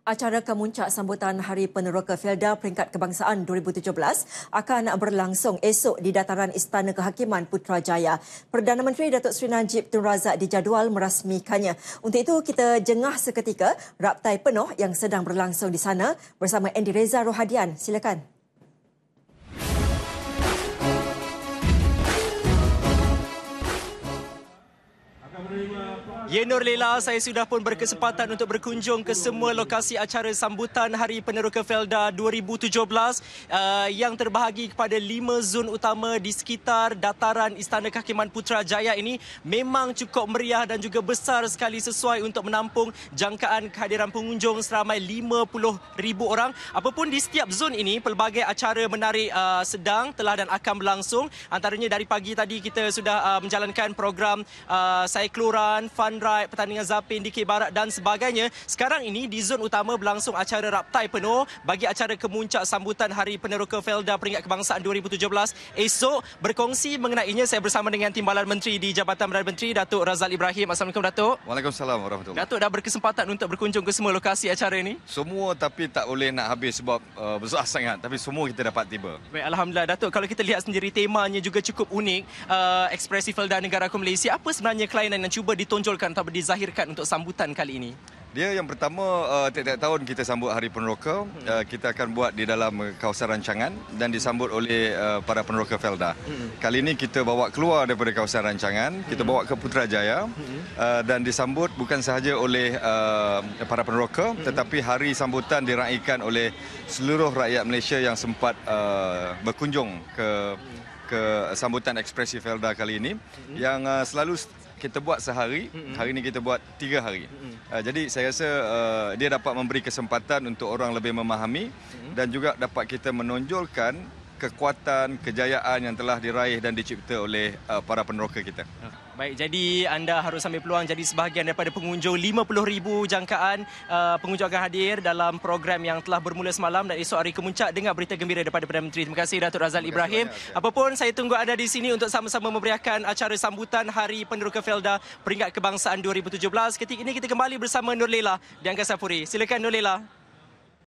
Acara kemuncak sambutan Hari Peneroka Felda Peringkat Kebangsaan 2017 akan berlangsung esok di dataran Istana Kehakiman Putrajaya. Perdana Menteri Datuk Seri Najib Tun Razak dijadual merasmikannya. Untuk itu, kita jengah seketika raptai penuh yang sedang berlangsung di sana bersama Andy Reza Rohadian. Silakan. Ya Nur Lela, saya sudah pun berkesempatan untuk berkunjung ke semua lokasi acara sambutan Hari Peneroka Felda 2017 uh, yang terbahagi kepada lima zon utama di sekitar dataran Istana Kehakiman Putrajaya ini memang cukup meriah dan juga besar sekali sesuai untuk menampung jangkaan kehadiran pengunjung seramai 50,000 orang. Apapun di setiap zon ini, pelbagai acara menarik uh, sedang telah dan akan berlangsung. Antaranya dari pagi tadi kita sudah uh, menjalankan program uh, Cycloran, Fun ride, pertandingan zapin di Barat dan sebagainya. Sekarang ini di zon utama berlangsung acara raptai penuh bagi acara kemuncak sambutan Hari Peneroka Felda Peringkat Kebangsaan 2017. Esok berkongsi mengenainya saya bersama dengan Timbalan Menteri di Jabatan Perdana Menteri Datuk Razal Ibrahim. Assalamualaikum Datuk. Waalaikumsalam warahmatullahi Datuk dah berkesempatan untuk berkunjung ke semua lokasi acara ini? Semua tapi tak boleh nak habis sebab uh, besar sangat tapi semua kita dapat tiba. Baik, Alhamdulillah Datuk. Kalau kita lihat sendiri temanya juga cukup unik. Uh, ekspresi Felda Negara Malaysia. Apa sebenarnya kelainan yang cuba ditonjolkan atau dizahirkan untuk sambutan kali ini? Dia yang pertama uh, tiap-tiap tahun kita sambut Hari Peneroka. Hmm. Uh, kita akan buat di dalam kawasan rancangan dan disambut oleh uh, para peneroka Felda. Hmm. Kali ini kita bawa keluar daripada kawasan rancangan, kita hmm. bawa ke Putrajaya hmm. uh, dan disambut bukan sahaja oleh uh, para peneroka hmm. tetapi hari sambutan diraikan oleh seluruh rakyat Malaysia yang sempat uh, berkunjung ke ke sambutan ekspresi Felda kali ini hmm. yang uh, selalu kita buat sehari, mm-hmm. hari ini kita buat tiga hari. Mm-hmm. Uh, jadi saya rasa uh, dia dapat memberi kesempatan untuk orang lebih memahami mm-hmm. dan juga dapat kita menonjolkan kekuatan, kejayaan yang telah diraih dan dicipta oleh uh, para peneroka kita. Baik, jadi anda harus ambil peluang jadi sebahagian daripada pengunjung 50,000 jangkaan uh, pengunjung akan hadir dalam program yang telah bermula semalam dan esok hari kemuncak dengan berita gembira daripada Perdana Menteri. Terima kasih Datuk Razal Ibrahim. Banyak, Apapun saya tunggu anda di sini untuk sama-sama memberiakan acara sambutan Hari Peneroka Felda Peringkat Kebangsaan 2017. Ketika ini kita kembali bersama Nur Lela di Angkasa Puri. Silakan Nur Lela.